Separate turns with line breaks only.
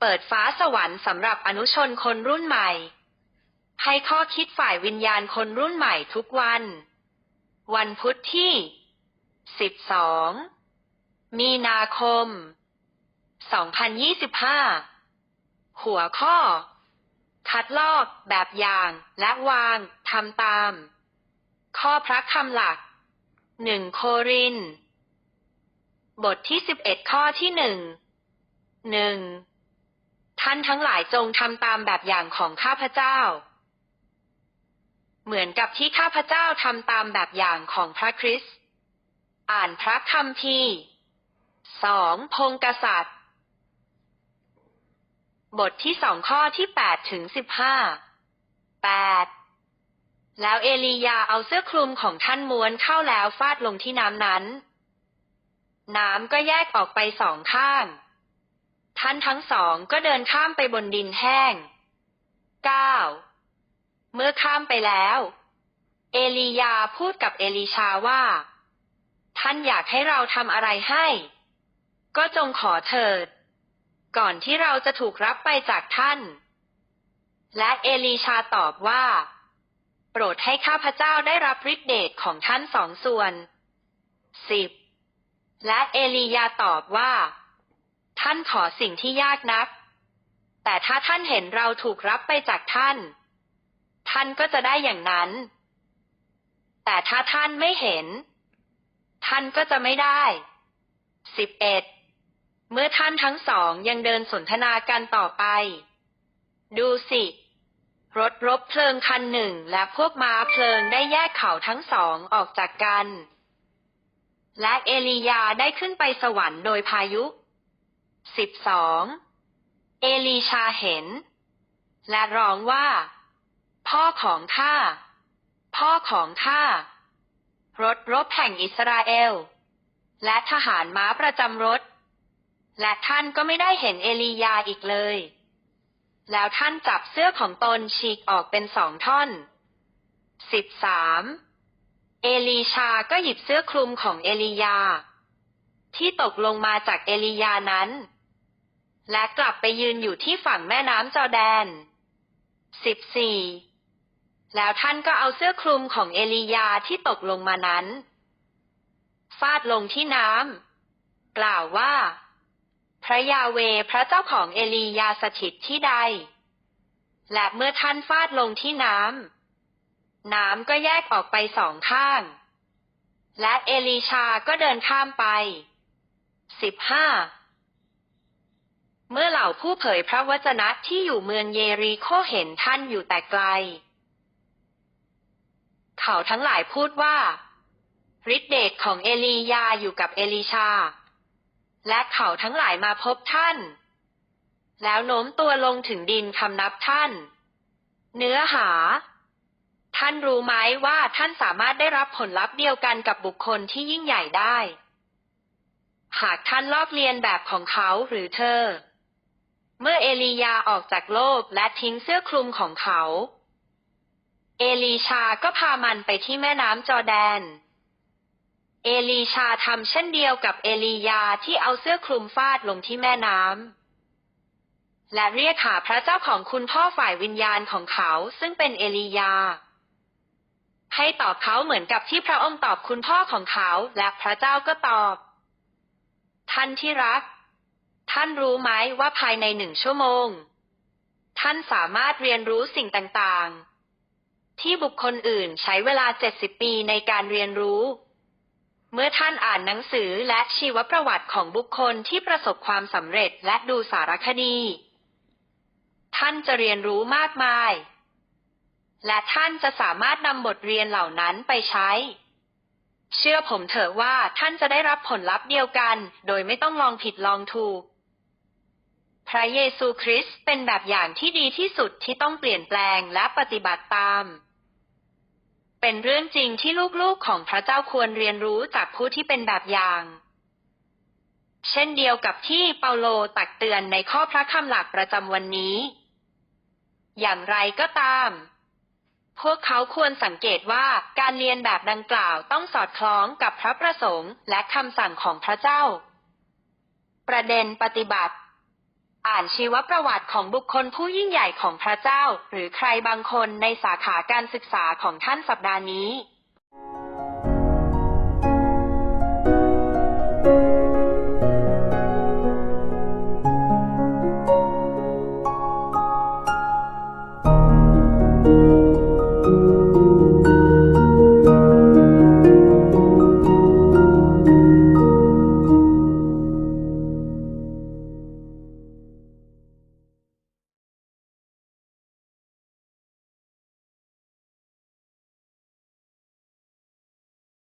เปิดฟ้าสวรรค์สำหรับอนุชนคนรุ่นใหม่ ให้ข้อคิดฝ่ายวิญญาณคนรุ่นใหม่ทุกวัน วันพุธที่ 12 มีนาคม 2025 หัวข้อ คัดลอกแบบอย่างและวางทำตาม ข้อพระคำหลักหนึ่งโคริน บทที่สิบเอ็ดข้อที่หนึ่งหนึ่ง ท่านทั้งหลายจงทำตามแบบอย่างของข้าพเจ้า เหมือนกับที่ข้าพเจ้าทำตามแบบอย่างของพระคริสต์อ่านพระคัมภีร์สองพงกษัตริย์ บทที่สองข้อที่แปดถึงสิบห้าแปดแล้วเอลียาเอาเสื้อคลุมของท่านม้วนเข้าแล้วฟาดลงที่น้ำนั้น น้ำก็แยกออกไปสองข้าง ท่านทั้งสองก็เดินข้ามไปบนดินแห้งเก้าเมื่อข้ามไปแล้ว เอลียาพูดกับเอลิชาว่า ท่านอยากให้เราทำอะไรให้ ก็จงขอเถิด ก่อนที่เราจะถูกรับไปจากท่าน และเอลีชาตอบว่า โปรดให้ข้าพเจ้าได้รับฤทธิเดชของท่านสองส่วนสิบและเอลียาตอบว่า ท่านขอสิ่งที่ยากนัก แต่ถ้าท่านเห็นเราถูกรับไปจากท่าน ท่านก็จะได้อย่างนั้น แต่ถ้าท่านไม่เห็น ท่านก็จะไม่ได้สิบเอ็ดเมื่อท่านทั้งสองยังเดินสนทนากันต่อไป ดูสิ รถรบเพลิงคันหนึ่งและพวกม้าเพลิงได้แยกเขาทั้งสองออกจากกัน และเอลียาได้ขึ้นไปสวรรค์โดยพายุ สิบสองเอลีชาเห็น และร้องว่า พ่อของข้า พ่อของข้ารถรบแห่งอิสราเอล และทหารม้าประจำรถ และท่านก็ไม่ได้เห็นเอลียาอีกเลย แล้วท่านจับเสื้อของตนฉีกออกเป็นสองท่อนสิบสามเอลีชาก็หยิบเสื้อคลุมของเอลียา ที่ตกลงมาจากเอลียานั้น และกลับไปยืนอยู่ที่ฝั่งแม่น้ำจอแดนสิบสี่แล้วท่านก็เอาเสื้อคลุมของเอลียาที่ตกลงมานั้น ฟาดลงที่น้ำกล่าวว่า พระยาเวพระเจ้าของเอลียาสถิตที่ใด และเมื่อท่านฟาดลงที่น้ำน้ำก็แยกออกไปสองข้าง และเอลีชาก็เดินข้ามไปสิบห้า ล่าผู้เผยพระวจนะที่อยู่เมืองเยรีโคเห็นท่านอยู่แต่ไกล เขาทั้งหลายพูดว่าฤทธิเดชของเอลียาอยู่กับเอลีชา และเขาทั้งหลายมาพบท่าน แล้วโน้มตัวลงถึงดินคำนับท่าน เนื้อหา ท่านรู้ไหมว่าท่านสามารถได้รับผลลัพธ์เดียวกันกับบุคคลที่ยิ่งใหญ่ได้ หากท่านลอกเลียนแบบของเขาหรือเธอ เมื่อเอลียาออกจากโลกและทิ้งเสื้อคลุมของเขา เอลีชาก็พามันไปที่แม่น้ำจอแดน เอลีชาทำเช่นเดียวกับเอลียาที่เอาเสื้อคลุมฟาดลงที่แม่น้ำ และเรียกหาพระเจ้าของคุณพ่อฝ่ายวิญญาณของเขาซึ่งเป็นเอลียา ให้ตอบเขาเหมือนกับที่พระองค์ตอบคุณพ่อของเขาและพระเจ้าก็ตอบ ท่านที่รัก ท่านรู้ไหมว่าภายในหนึ่งชั่วโมง ท่านสามารถเรียนรู้สิ่งต่างๆ ที่บุคคลอื่นใช้เวลาเจ็ดสิบปีในการเรียนรู้ เมื่อท่านอ่านหนังสือและชีวประวัติของบุคคลที่ประสบความสำเร็จและดูสารคดี ท่านจะเรียนรู้มากมาย และท่านจะสามารถนำบทเรียนเหล่านั้นไปใช้ เชื่อผมเถอะว่าท่านจะได้รับผลลัพธ์เดียวกัน โดยไม่ต้องลองผิดลองถูก พระเยซูคริสต์เป็นแบบอย่างที่ดีที่สุดที่ต้องเปลี่ยนแปลงและปฏิบัติตาม เป็นเรื่องจริงที่ลูกๆของพระเจ้าควรเรียนรู้จากผู้ที่เป็นแบบอย่าง เช่นเดียวกับที่เปาโลตักเตือนในข้อพระคำหลักประจำวันนี้ อย่างไรก็ตาม พวกเขาควรสังเกตว่าการเรียนแบบดังกล่าวต้องสอดคล้องกับพระประสงค์และคำสั่งของพระเจ้า ประเด็นปฏิบัติ อ่านชีวประวัติของบุคคลผู้ยิ่งใหญ่ของพระเจ้า หรือใครบางคนในสาขาการศึกษาของท่านสัปดาห์นี้